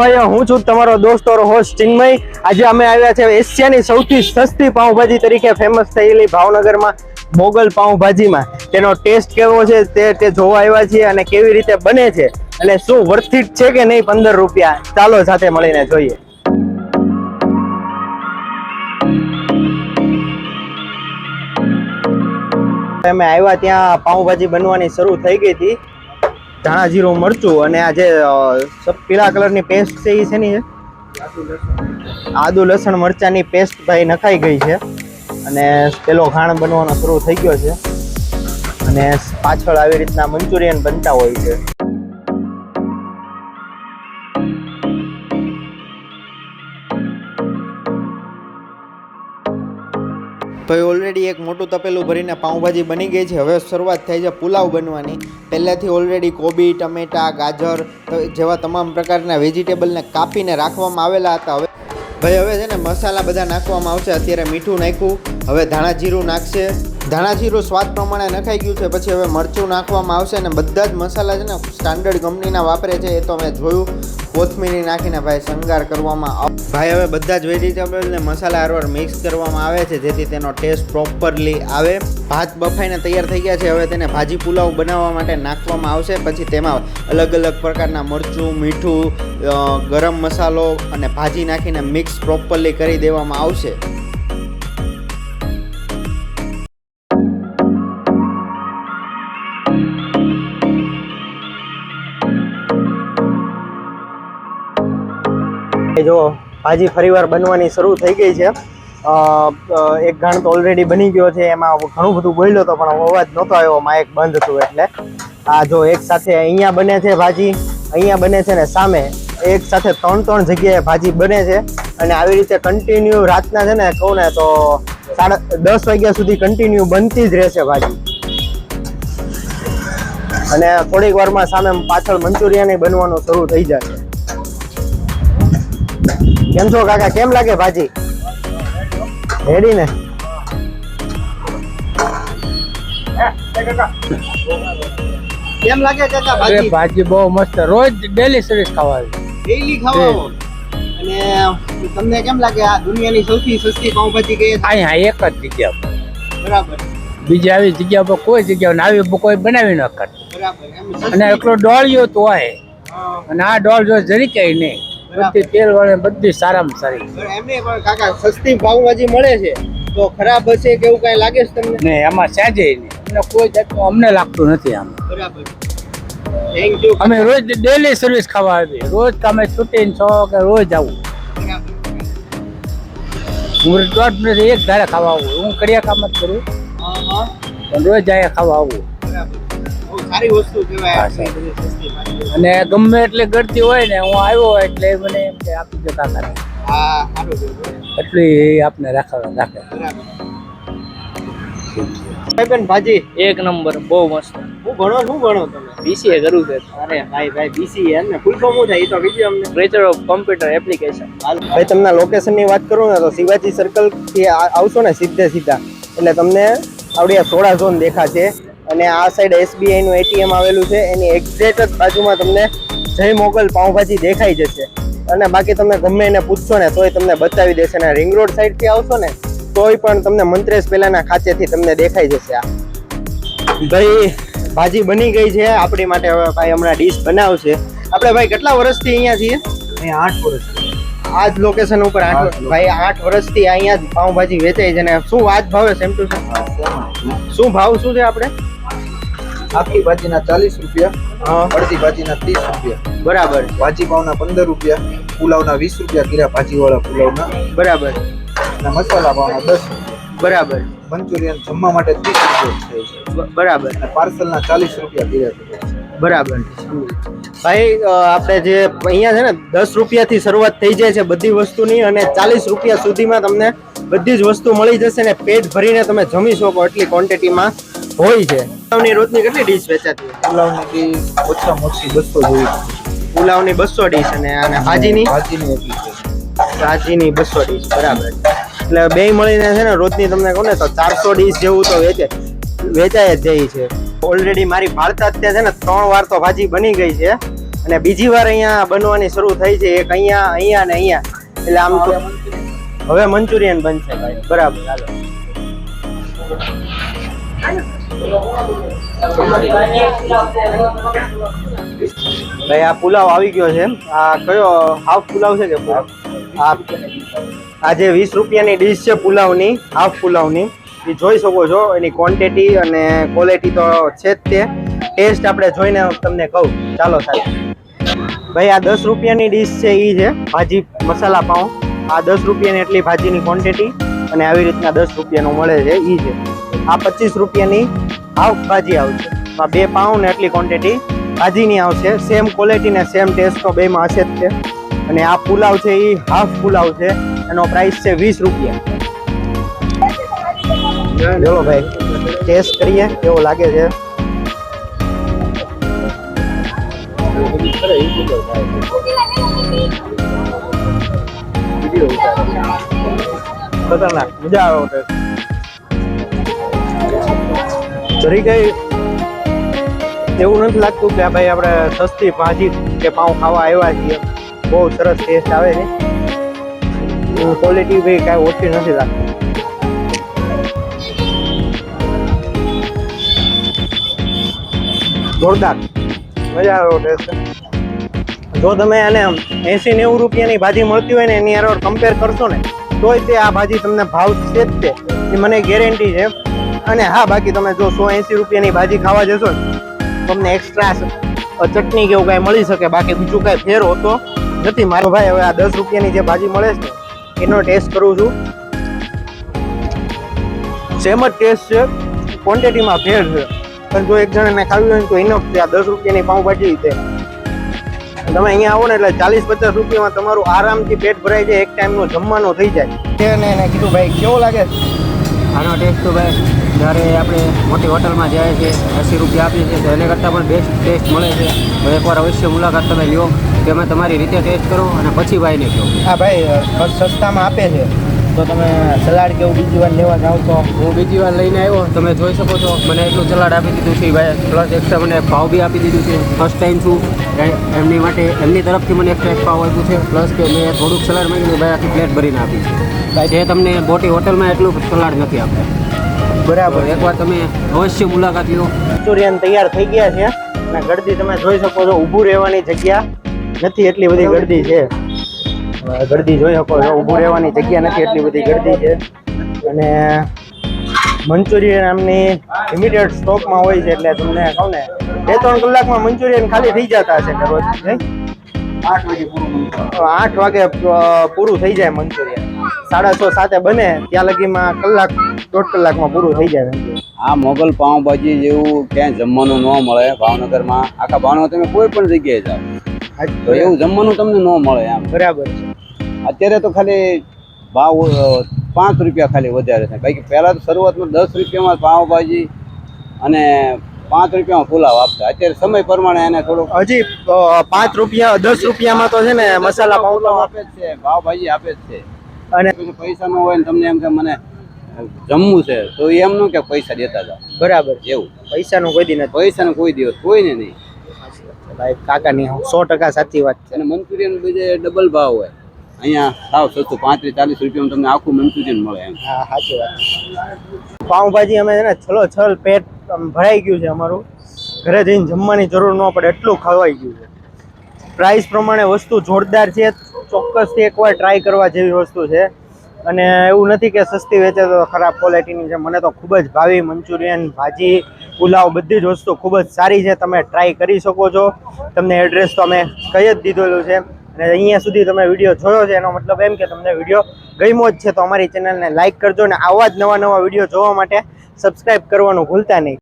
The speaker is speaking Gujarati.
ભાઈઓ, હું છું તમારો દોસ્ત ઓર હોસ્ટ ચિન્મય. આજે અમે આવ્યા છે એશિયાની સૌથી સસ્તી પાઉંભાજી તરીકે ફેમસ થયેલી ભાવનગરમાં મોગલ પાઉંભાજીમાં. તેનો ટેસ્ટ કેવો છે તે તે જોવા આવ્યા છીએ અને કેવી રીતે બને છે અને શું વર્થિટ છે કે નહીં પંદર રૂપિયા? ચાલો સાથે મળીને જોઈએ. અમે આવ્યા ત્યાં પાઉંભાજી બનવાની શરૂ થઈ ગઈ હતી. ધાણા જીરું, મરચું અને આ જે પીળા કલરની પેસ્ટ છે એ છે? ની આદુ, લસણ, મરચાની પેસ્ટ ભાઈ નખાઈ ગઈ છે. અને પેલો ઘાણ બનવાનો શરૂ થઈ ગયો છે. અને પાછળ આવી રીતના મંચુરિયન બનતા હોય છે. તો ઓલરેડી એક મોટું તપેલું ભરીને પાઉંભાજી બની ગઈ છે. હવે શરૂઆત થઈ છે પુલાવ બનવાની. પહેલાંથી ઓલરેડી કોબી, ટમેટા, ગાજર જેવા તમામ પ્રકારના વેજીટેબલને કાપીને રાખવામાં આવેલા હતા. હવે ભાઈ, હવે છે ને મસાલા બધા નાખવામાં આવશે. અત્યારે મીઠું નાખ્યું. હવે ધાણા જીરું નાખશે. ધાણા જીરું સ્વાદ પ્રમાણે નખાઈ ગયું છે. પછી હવે મરચું નાખવામાં આવશે અને બધા જ મસાલા છે ને સ્ટાન્ડર્ડ કંપનીના વાપરે છે. એ તો મેં જોયું. કોથમીરી નાખીને ભાઈ શણગાર કરવામાં ભાઈ, હવે બધા જ વેજીટેબલ ને મસાલા હારવાર મિક્સ કરવામાં આવે છે, જેથી તેનો ટેસ્ટ પ્રોપરલી આવે. ભાત બફાઈને તૈયાર થઈ ગયા છે, હવે તેને ભાજી પુલાવ બનાવવા માટે નાખવામાં આવશે. પછી તેમાં અલગ અલગ પ્રકારના મરચું, મીઠું ગરમ મસાલો અને ભાજી નાખીને મિક્સ પ્રોપરલી કરી દેવામાં આવશે. જો ભાજી ફરીવાર બનવાની શરૂ થઈ ગઈ છે. એક ઘાણ તો ઓલરેડી બની ગયો છે, એમાં ઘણું બધું બોલ્યો હતો પણ અવાજ નહોતો આવ્યો માઇક બંધ હતું એટલે. આ જો એક સાથે અહીંયા બને છે ભાજી, અહીંયા બને છે ને સામે. એક સાથે ત્રણ ત્રણ જગ્યાએ ભાજી બને છે અને આવી રીતે કન્ટિન્યુ રાતના છે ને કહું ને તો સાડા દસ વાગ્યા સુધી કન્ટિન્યુ બનતી જ રહેશે ભાજી. અને થોડીક વારમાં સામે પાછળ મંચુરિયાને બનવાનું શરૂ થઈ જશે કેમ છો કાકા કેમ લાગે ભાજી? રેડી ને? કેમ લાગે કાકા અરે ભાજી? ભાજી બહુ મસ્ત રોજ ડેલી સર્વિસ ખાવાની. ડેલી ખાવા અને તમને કેમ લાગે આ દુનિયાની સૌથી સસ્તી પાઉંભાજી કઈ હા એક જ જગ્યા પર. બરાબર. બીજી આવી જગ્યા પર કોઈ જગ્યા ના આવી કોઈ બનાવી ન કર બરાબર. અને એકલો ડોળિયો તો હોય. અને આ ડોળ જો જરી કઈ નહીં. બધી તેલ વાળી બધી સારામાં સારી. બરાબર. એમને પણ કાકા સસ્તી પાઉંભાજી મળે છે તો ખરાબ હશે કે એવું કઈ લાગે છે તમને? નહીં એમાં સાજે નહીં. અમને કોઈ જાતનું અમને લાગતું નથી આમ. બરાબર. થેન્ક યુ અમે રોજ ડેલી સર્વિસ ખાવા આવી રોજ તમે છૂટીને છો કે રોજ આવું. હું દોઢ મિનિટ એક ધારે ખાવા આવું. હું કડિયા કામ જ કરું. પણ રોજ જાય ખાવા આવું. બહુ સારી વસ્તુ કહેવાય. અને ગમે એટલે ગળતી હોય ને હું આવ્યો હોય એટલે મને એમ કે આપી દો કાકા. હા સારું કહેવાય. એટલી આપને રાખવા રાખે. બરાબર. ભાજી. એક નંબર બહુ મસ્ત. હું ભણો શું ભણો તમે? બીસીએ કરું છે. અરે ભાઈ ભાઈ બીસીએ એમ ને ફૂલ ફોર્મ થાય? એ તો કીધું અમને બેચલર ઓફ કોમ્પ્યુટર એપ્લિકેશન ભાઈ તમને લોકેશનની વાત કરું ને તો શિવાજી સર્કલથી આવશો ને સીધે સીધા. એટલે તમને આવડી આ સોડા ઝોન દેખાશે. અને આ સાઈડ એસબીઆઈ નું એટીએમ આવેલું છે. એની એક્ઝેક્ટ જ બાજુમાં તમને જય મોગલ પાઉંભાજી દેખાઈ જશે. અને બાકી તમે ગમે એને પૂછશો ને તોય તમને બતાવી દેશે. અને રિંગ રોડ સાઈડથી આવશો ને તોય પણ તમને મંત્રેશ પહેલાના ખાતેથી તમને દેખાઈ જશે આ. ભાઈ ભાજી બની ગઈ છે. આપણી માટે હવે ભાઈ હમણાં ડીશ બનાવશે. આપણે ભાઈ કેટલા વર્ષથી અહીંયા છીએ? આઠ વર્ષ. આ જ લોકેશન ઉપર આઠ આઠ ભાઈ આઠ વર્ષથી અહીંયા જ પાઉંભાજી વેચાય છે ને. શું આજ ભાવે સેમ ટુ સેમ શું ભાવ શું છે આપણે? આખી ભાજીના ચાલીસ રૂપિયા અડધી ભાજીના ત્રીસ રૂપિયા. બરાબર. ભાજી પાવના પંદર રૂપિયા પુલાવના વીસ રૂપિયા કીરા ભાજીવાળા પુલાવના. બરાબર. અને મસાલા પાવના દસ બરાબર. મંચુરિયન જમવા માટે ત્રીસ રૂપિયા થાય છે. બરાબર. અને પાર્સલના ચાલીસ રૂપિયા કીરા બરાબર. ભાઈ આપણે જે અહીંયા છે ને દસ રૂપિયાથી શરૂઆત થઈ જાય છે બધી વસ્તુની અને ચાલીસ રૂપિયા સુધીમાં તમને બધી જ વસ્તુ મળી જશે ને પેટ ભરીને તમે જમી શકો એટલી ક્વોન્ટિટીમાં હોય છે. પુલાવની રોજની કેટલી ડીશ વેચાતી હોય? પુલાવની ડીશ ઓછામાં ઓછી બસો જેવી પુલાવની બસો ડીશ અને અને ભાજીની ભાજીની એટલી છે. ભાજીની બસો ડીશ બરાબર. એટલે બે મળીને છે ને રોજની તમને કહું ને તો ચારસો ડીશ જેવું તો વેચે વેચાય જ જાય છે. ઓલરેડી મારી ભાળતા અત્યારે છે ને ત્રણ વાર તો ભાજી બની ગઈ છે. અને બીજી વાર અહીંયા બનવાની શરૂ થઈ છે એક અહીંયા અહીંયા ને અહીંયા. એટલે આમ તો હવે મંચુરિયન બનશે ભાઈ. બરાબર હાલો. ભાઈ, આ પુલાવ આવી ગયો છે. આ કયો હાફ પુલાવ છે કે આ જે વીસ રૂપિયાની ડીશ છે પુલાવની, હાફ પુલાવની, એ જોઈ શકો છો. એની ક્વોન્ટિટી અને ક્વોલિટી તો છે જ તે. ટેસ્ટ આપણે જોઈને તમને કહું. ચાલો સાહેબ ભાઈ, આ દસ રૂપિયાની ડીશ છે એ છે. ભાજી, મસાલા પાઉં. આ દસ રૂપિયાની એટલી ભાજીની ક્વોન્ટિટી અને આવી રીતના દસ રૂપિયાનું મળે છે એ છે. આ પચીસ રૂપિયાની હાફ ભાજી આવશે. આ બે પાઉં ને એટલી ક્વોન્ટિટી ભાજીની આવશે. સેમ ક્વોલિટી ને સેમ ટેસ્ટ તો બેમાં હશે જ છે. અને આ પુલાવ છે એ હાફ પુલાવ છે. એનો પ્રાઇસ છે વીસ રૂપિયા. ચલો ભાઈ ટેસ્ટ કરીએ કેવો લાગે છે? ખતરનાક મજા આવે જરી કઈ એવું નથી લાગતું કે આ ભાઈ આપણે સસ્તી ભાજી કે પાઉં ખાવા આવ્યા છીએ. બહુ સરસ ટેસ્ટ આવે છે. ક્વોલિટી ભાઈ કાંઈ ઓછી નથી લાગતી. જોરદાર. મજા આવે ટેસ્ટ જો તમે આને એસી નેવું રૂપિયાની ભાજી મળતી હોય ને એની યાર કમ્પેર કરશો ને, તોય તે આ ભાજી તમને ભાવ છે જ તે. મને ગેરંટી છે. અને હા બાકી તમે જો સો એસી રૂપિયાની ભાજી ખાવા જશો ને તમને એક્સ્ટ્રા ચટણી કે એવું કાંઈ મળી શકે બાકી બીજું કાંઈ ફેર હોતો નથી. મારો ભાઈ હવે આ દસ રૂપિયાની જે ભાજી મળે છે એનો ટેસ્ટ કરું છું. સેમ જ ટેસ્ટ છે ક્વોન્ટિટીમાં ફેર છે. પણ જો એક જણાને ખાવી હોય ને તો ઇનફ છે આ દસ રૂપિયાની પાઉંભાજી છે. તમે અહીંયા આવો ને એટલે ચાલીસ પચાસ રૂપિયામાં તમારું આરામથી પેટ ભરાઈ જાય એક ટાઈમનું જમવાનું થઈ જાય. એને કીધું ભાઈ કેવો લાગે? આનો ટેસ્ટ તો ભાઈ જ્યારે આપણે મોટી હોટલમાં જાય છે એંસી રૂપિયા આપીએ છીએ તો એને કરતાં પણ બેસ્ટ ટેસ્ટ મળે છે. તો એકવાર અવશ્ય મુલાકાત તમે લ્યો તેમાં તમારી રીતે ટેસ્ટ કરો અને પછી ભાઈને કહો. હા ભાઈ સસ્તામાં આપે છે. તો તમે સલાડ કેવું બીજી વાર લેવા જાઓ તો. હું બીજી વાર લઈને આવ્યો તમે જોઈ શકો છો. મને એટલું સલાડ આપી દીધું છે ભાઈ. પ્લસ એક્સ્ટ્રા મને ભાવ બી આપી દીધું છે. ફર્સ્ટ ટાઈમ છું. એમની માટે એમની તરફથી મને એક્સ્ટ્રા એક ભાવ આપ્યું છે. પ્લસ કે મેં થોડુંક સલાડ માંગ્યું ભાઈ આખી પ્લેટ ભરીને આપી છે. જે તમને મોટી હોટલમાં એટલું સલાડ નથી આપતા. બરાબર. એકવાર તમે અવશ્ય મુલાકાત લો. મંચુરિયન તૈયાર થઈ ગયા છે. અને ગળદી તમે જોઈ શકો છો ઊભું રહેવાની જગ્યા નથી એટલી બધી ગળદી છે. ગળદી જોઈ શકો છો ઊભું રહેવાની જગ્યા નથી એટલી બધી ગળદી છે. અને મંચુરિયન આમની ઇમિડિયેટ સ્ટોકમાં હોય છે એટલે તમને કહું ને બે ત્રણ કલાકમાં મંચુરિયન ખાલી થઈ જતા હશે ને રોજ નહીં? આઠ વાગે પૂરું આઠ વાગે પૂરું થઈ જાય મંચુરિયન. સાડા છ સાતે બને ત્યાં લગીમાં કલાક દોઢ કલાકમાં પૂરું થઈ જાય આ મોગલ પાઉંભાજી જેવું ક્યાંય જમવાનું ન મળે ભાવનગરમાં. આખા ભાવનગર તમે કોઈ પણ જગ્યાએ જાઓ તો એવું જમવાનું તમને ન મળે આમ બરાબર છે. અત્યારે તો ખાલી ભાવ પાંચ રૂપિયા ખાલી વધારે છે બાકી પહેલાં તો શરૂઆતમાં દસ રૂપિયામાં પાઉંભાજી અને પાંચ રૂપિયામાં પુલાવ આપતા. અત્યારે સમય પ્રમાણે એને થોડુંક હજી પાંચ રૂપિયા દસ રૂપિયામાં તો છે ને મસાલા પાઉં આપે જ છે પાવભાજી આપે જ છે. અને પૈસા ન હોય ને તમને એમ કે મને જમવું છે તો એ એમ ન કે પૈસા દેતા હતા બરાબર. એવું. પૈસાનું કોઈ દી નથી. પૈસાનો કોઈ દિવસ કોઈને નહીં. ભાઈ કાકાની સો ટકા સાચી વાત છે. અને મંચુરિયન બીજે ડબલ ભાવ હોય. અહીંયા સાવ સસ્તું પાંત્રીસ ચાલીસ રૂપિયામાં તમને આખું મંચુરિયન મળે એમ. હા સાચી વાત પાઉંભાજી અમે છે ને છલો છલ પેટ ભરાઈ ગયું છે અમારું. ઘરે જઈને જમવાની જરૂર ન પડે એટલું ખવાઈ ગયું છે. પ્રાઇસ પ્રમાણે વસ્તુ જોરદાર છે ચોક્કસથી એકવાર ટ્રાય કરવા જેવી વસ્તુ છે. અને એવું નથી કે સસ્તી વેચે તો ખરાબ ક્વોલિટીની છે. મને તો ખૂબ જ ભાવી મંચુરિયન, ભાજી, પુલાવ બધી જ વસ્તુ ખૂબ જ સારી છે. તમે ટ્રાય કરી શકો છો. તમને એડ્રેસ તો અમે કહી જ દીધેલું છે. અને અહીંયા સુધી તમે વીડિયો જોયો છે, એનો મતલબ એમ કે તમને વીડિયો ગમ્યો જ છે. તો અમારી ચેનલને લાઇક કરજો અને આવા જ નવા નવા વીડિયો જોવા માટે સબસ્ક્રાઇબ કરવાનું ભૂલતા નહીં.